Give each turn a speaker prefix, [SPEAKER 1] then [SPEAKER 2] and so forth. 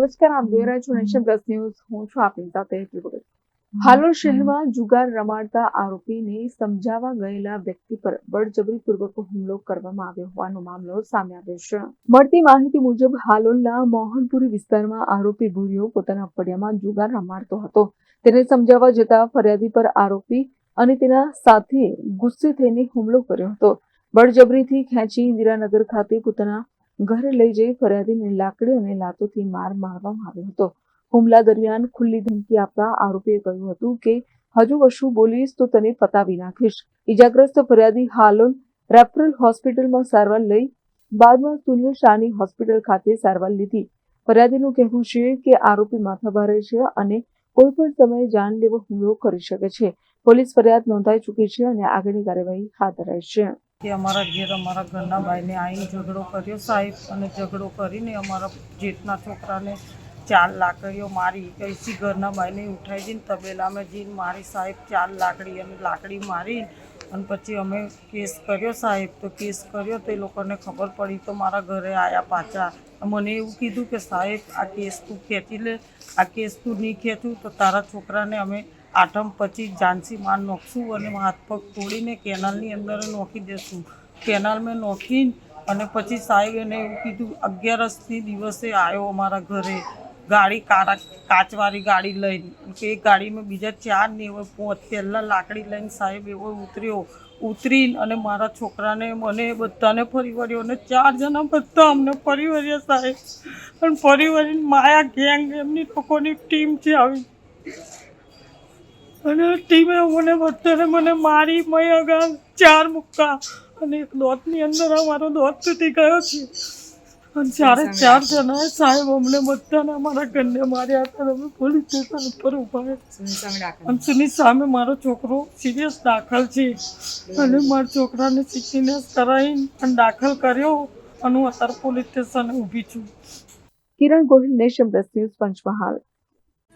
[SPEAKER 1] નમસ્કાર આપ જોઈ રહ્યા છો નેશન પ્લસ ન્યૂઝ. હું છું આપની સાથે હેતલ હાલોલ શહેરમાં જુગાર રમાડતા આરોપીને સમજાવવા ગયેલા વ્યક્તિ પર બળજબરીપૂર્વક હુમલો કરવામાં આવ્યો હોવાનો મામલો સામે આવ્યો છે. મળતી માહિતી મુજબ હાલોલના મોહનપુરી વિસ્તારમાં આરોપી ભૂરિયો પોતાના ફળિયામાં જુગાર રમાડતો હતો. તેને સમજાવવા જતા ફરિયાદી પર આરોપી અને તેના સાથે ગુસ્સે થઈને હુમલો કર્યો હતો. બળજબરીથી ખેંચી ઇન્દિરાનગર ખાતે પોતાના ઘરે લઈ જઈ ફરિયાદીને લાકડી અને લાતોથી માર મારવામાં આવ્યો હતો. હુમલા દરમિયાન ખુલ્લી ધમકી આપતા આરોપીએ કહ્યું હતું કે, હજુ કશું બોલીશ તો તને પતાવી નાખીશ. ઇજાગ્રસ્ત ફરિયાદી હાલોલ રેફરલ હોસ્પિટલમાં સારવાર લઈ બાદમાં સુનિલ શાહની હોસ્પિટલ ખાતે સારવાર લીધી. ફરિયાદીનું કહેવું છે કે, આરોપી માથાભારે છે અને કોઈ પણ સમયે જાનલેવો હુમલો કરી શકે છે. પોલીસ ફરિયાદ નોંધાઈ ચૂકી છે અને આગળની કાર્યવાહી હાથ ધરાઈ છે.
[SPEAKER 2] કે અમારા ઘેર અમારા ઘરના ભાઈને આવીને ઝઘડો કર્યો, સાહેબ અને ઝઘડો કરીને અમારા જેઠના છોકરાને ચાર લાકડીઓ મારી કઈથી ઘરના ભાઈને ઉઠાઈ જઈને તબેલામાં જઈને મારી સાહેબ ચાર લાકડી અને લાકડી મારી અને પછી અમે કેસ કર્યો સાહેબ, તો કેસ કર્યો તો એ લોકોને ખબર પડી તો મારા ઘરે આવ્યા પાછા. મને એવું કીધું કે સાહેબ, આ કેસ તું ખેંચી લે, આ કેસ તું નહીં ખેંચું તો તારા છોકરાને અમે આઠમ પછી ઝાંસી માર નોખશું અને હાથ પગ તોડીને કેનાલની અંદર નોખી દેશું. કેનાલમાં નોખીને અને પછી સાહેબ એને એવું કીધું અગિયારસની દિવસે આવ્યો અમારા ઘરે. ગાડી કાળા કાચવાળી ગાડી લઈને. કે એ ગાડીમાં બીજા ચાર ને એવો પોત પહેલાં લાકડી લઈને સાહેબ એવો ઉતર્યો. ઉતરીને અને મારા છોકરાને મને બધાને ફરી વળ્યો અને ચાર જણા બધા અમને ફરી વળ્યા સાહેબ. પણ ફરી વળીને માયા ગેંગ એમની લોકોની ટીમ છે આવી. અને ટીમે મને બધાને મને મારી, મય આગળ ચાર મુક્કા. અને એક દોતની અંદર અમારો દોત તૂટી ગયો છે. અને ચારે ચાર જણાએ સાહેબ અમને બધાને અમારા ઘરને માર્યા હતા અમે પોલીસ સ્ટેશન ઉપર ઊભા. અને સુની સામે મારો છોકરો સિરિયસ દાખલ છે. અને મારા છોકરાને શીખીને કરાવીને અને દાખલ કર્યો અને હું અત્યારે પોલીસ સ્ટેશને ઊભી છું.
[SPEAKER 1] Kiran Gohil nation plus news Panchmahal.